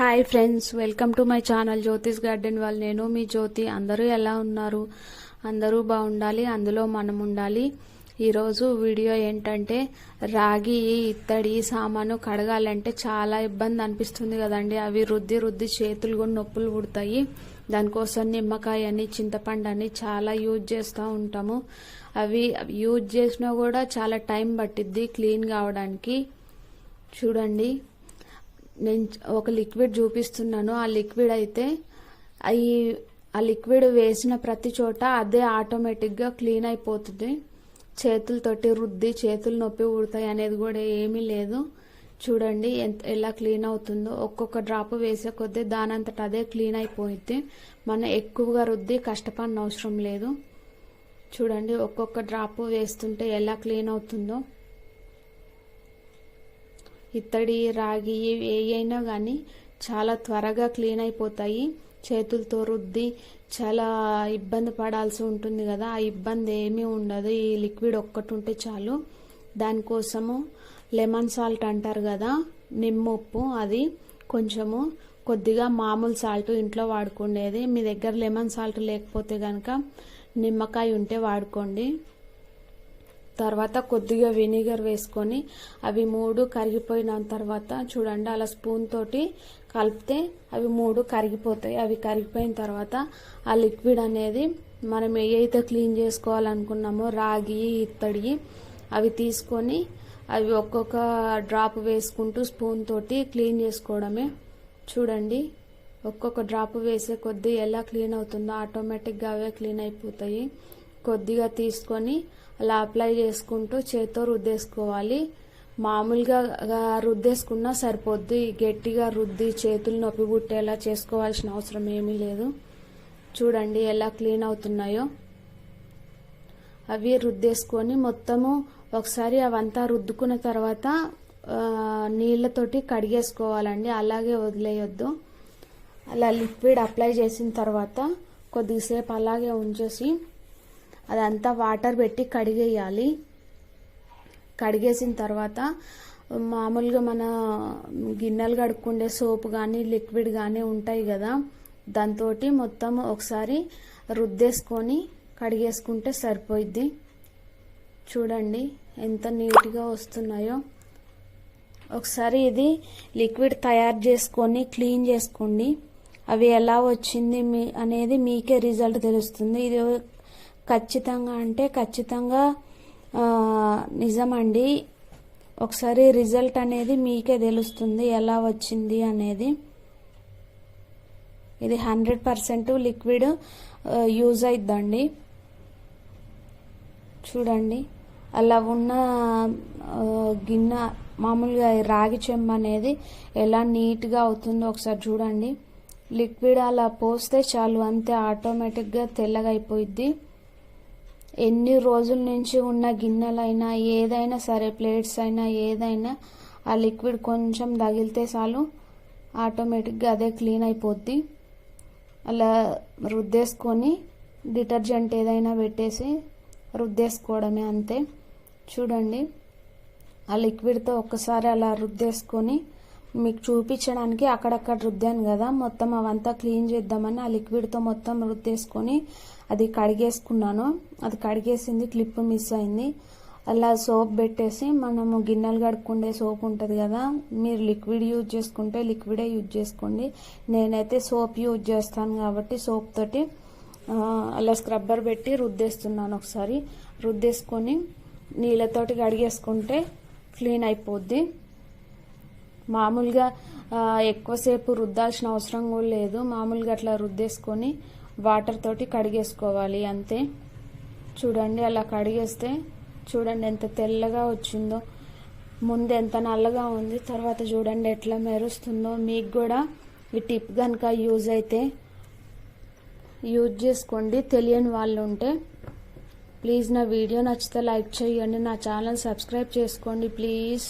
Hi friends welcome to my channel Jyotish garden వాళ్ళు నేను మీ జ్యోతి. అందరూ ఎలా ఉన్నారు? అందరూ బాగుండాలి అందులో మనం ఉండాలి. ఈరోజు వీడియో ఏంటంటే రాగి ఇత్తడి సామాను కడగాలంటే చాలా ఇబ్బంది అనిపిస్తుంది కదండి. అవి రుద్ది రుద్ది చేతులు కూడా నొప్పులు పుడతాయి. దానికోసం నిమ్మకాయ అని చింతపండు అని చాలా యూజ్ చేస్తూ ఉంటాము. అవి యూజ్ చేసినా కూడా చాలా టైం పట్టిద్ది క్లీన్ కావడానికి. చూడండి. నేను ఒక లిక్విడ్ చూపిస్తున్నాను ఆ లిక్విడ్ అయితే అవి ఆ లిక్విడ్ వేసిన ప్రతి చోట అదే ఆటోమేటిక్గా క్లీన్ అయిపోతుంది. చేతులతోటి రుద్ది చేతులు నొప్పి ఊడతాయి అనేది కూడా ఏమీ లేదు. చూడండి ఎంత ఎలా క్లీన్ అవుతుందో. ఒక్కొక్క డ్రాప్ వేసే కొద్దీ దానంతట అదే క్లీన్ అయిపోయింది మనం ఎక్కువగా రుద్ది కష్టపడిన అవసరం లేదు. చూడండి ఒక్కొక్క డ్రాప్ వేస్తుంటే ఎలా క్లీన్ అవుతుందో. ఇత్తడి రాగి ఏ అయినా కానీ చాలా త్వరగా క్లీన్ అయిపోతాయి. చేతులతో రుద్ది చాలా ఇబ్బంది పడాల్సి ఉంటుంది కదా. ఆ ఇబ్బంది ఏమీ ఉండదు. ఈ లిక్విడ్ ఒక్కటి ఉంటే చాలు. దానికోసము లెమన్ సాల్ట్ అంటారు కదా. నిమ్మప్పు అది కొంచెము కొద్దిగా మామూలు సాల్ట్ ఇంట్లో వాడుకునేది మీ దగ్గర లెమన్ సాల్ట్ లేకపోతే కనుక నిమ్మకాయ ఉంటే వాడుకోండి. తర్వాత కొద్దిగా వెనిగర్ వేసుకొని అవి మూడు కరిగిపోయిన తర్వాత చూడండి అలా స్పూన్ తోటి కలిపితే అవి మూడు కరిగిపోతాయి. అవి కరిగిపోయిన తర్వాత ఆ లిక్విడ్ అనేది మనం ఏవైతే క్లీన్ చేసుకోవాలనుకున్నామో రాగి ఇత్తడి అవి తీసుకొని అవి ఒక్కొక్క డ్రాప్ వేసుకుంటూ స్పూన్ తోటి క్లీన్ చేసుకోవడమే. చూడండి ఒక్కొక్క డ్రాప్ వేసే కొద్దీ ఎలా క్లీన్ అవుతుందో ఆటోమేటిక్గా అవే క్లీన్ అయిపోతాయి. కొద్దిగా తీసుకొని అలా అప్లై చేసుకుంటూ చేత్తో రుద్దేసుకోవాలి. మామూలుగా రుద్దేసుకున్నా సరిపోద్ది. గట్టిగా రుద్ది చేతులు నొప్పి పుట్టేలా చేసుకోవాల్సిన అవసరం ఏమీ లేదు. చూడండి ఎలా క్లీన్ అవుతున్నాయో. అవి రుద్దేసుకొని మొత్తము ఒకసారి అవంతా రుద్దుకున్న తర్వాత నీళ్ళతోటి కడిగేసుకోవాలండి. అలాగే వదిలేయొద్దు. అలా లిక్విడ్ అప్లై చేసిన తర్వాత కొద్దిసేపు అలాగే ఉంచేసి అదంతా వాటర్ పెట్టి కడిగేయాలి. కడిగేసిన తర్వాత మామూలుగా మన గిన్నెలు కడుక్కుండే సోప్ కానీ లిక్విడ్ కానీ ఉంటాయి కదా. దాంతో మొత్తం ఒకసారి రుద్దేసుకొని కడిగేసుకుంటే సరిపోయిద్ది. చూడండి ఎంత నీట్గా వస్తున్నాయో. ఒకసారి ఇది లిక్విడ్ తయారు చేసుకొని క్లీన్ చేసుకోండి. అవి ఎలా వచ్చింది మీ అనేది మీకే రిజల్ట్ తెలుస్తుంది. ఇది ఖచ్చితంగా అంటే ఖచ్చితంగా నిజమండి. ఒకసారి రిజల్ట్ అనేది మీకే తెలుస్తుంది ఎలా వచ్చింది అనేది. ఇది హండ్రెడ్ పర్సెంట్ లిక్విడ్ యూజ్ అయిద్దండి. చూడండి. అలా ఉన్న గిన్నె మామూలుగా రాగి చెంబ అనేది ఎలా నీట్గా అవుతుందో ఒకసారి చూడండి. లిక్విడ్ అలా పోస్తే చాలు అంతే ఆటోమేటిక్గా తెల్లగా అయిపోయిద్ది. ఎన్ని రోజుల నుంచి ఉన్న గిన్నెలైనా ఏదైనా సరే ప్లేట్స్ అయినా ఏదైనా ఆ లిక్విడ్ కొంచెం తగిలితే చాలు ఆటోమేటిక్గా అదే క్లీన్ అయిపోద్ది. అలా రుద్దేసుకొని డిటర్జెంట్ ఏదైనా పెట్టేసి రుద్దేసుకోవడమే అంతే. చూడండి ఆ లిక్విడ్తో ఒక్కసారి అలా రుద్దేసుకొని మీకు చూపించడానికి అక్కడక్కడ రుద్దాను కదా. మొత్తం అవంతా క్లీన్ చేద్దామని ఆ లిక్విడ్తో మొత్తం రుద్దేసుకొని అది కడిగేసుకున్నాను. అది కడిగేసింది క్లిప్ మిస్ అయింది. అలా సోప్ పెట్టేసి మనము గిన్నెలు కడుక్కుండే సోప్ ఉంటుంది కదా. మీరు లిక్విడ్ యూజ్ చేసుకుంటే లిక్విడే యూజ్ చేసుకోండి. నేనైతే సోప్ యూజ్ చేస్తాను కాబట్టి సోప్ తోటి అలా స్క్రబ్బర్ పెట్టి రుద్దేస్తున్నాను ఒకసారి. రుద్దేసుకొని నీళ్ళతోటి కడిగేసుకుంటే క్లీన్ అయిపోద్ది. మామూలుగా ఎక్కువసేపు రుద్దాల్సిన అవసరం కూడా లేదు. మామూలుగా అట్లా రుద్దేసుకొని వాటర్ తోటి కడిగేసుకోవాలి అంతే. చూడండి అలా కడిగేస్తే చూడండి ఎంత తెల్లగా వచ్చిందో. ముందు ఎంత నల్లగా ఉంది తర్వాత చూడండి ఎట్లా మెరుస్తుందో. మీకు కూడా ఈ టిప్ కనుక యూజ్ అయితే యూజ్ చేసుకోండి. తెలియని వాళ్ళు ఉంటే ప్లీజ్ నా వీడియో నచ్చితే లైక్ చేయండి నా ఛానల్ సబ్స్క్రైబ్ చేసుకోండి ప్లీజ్.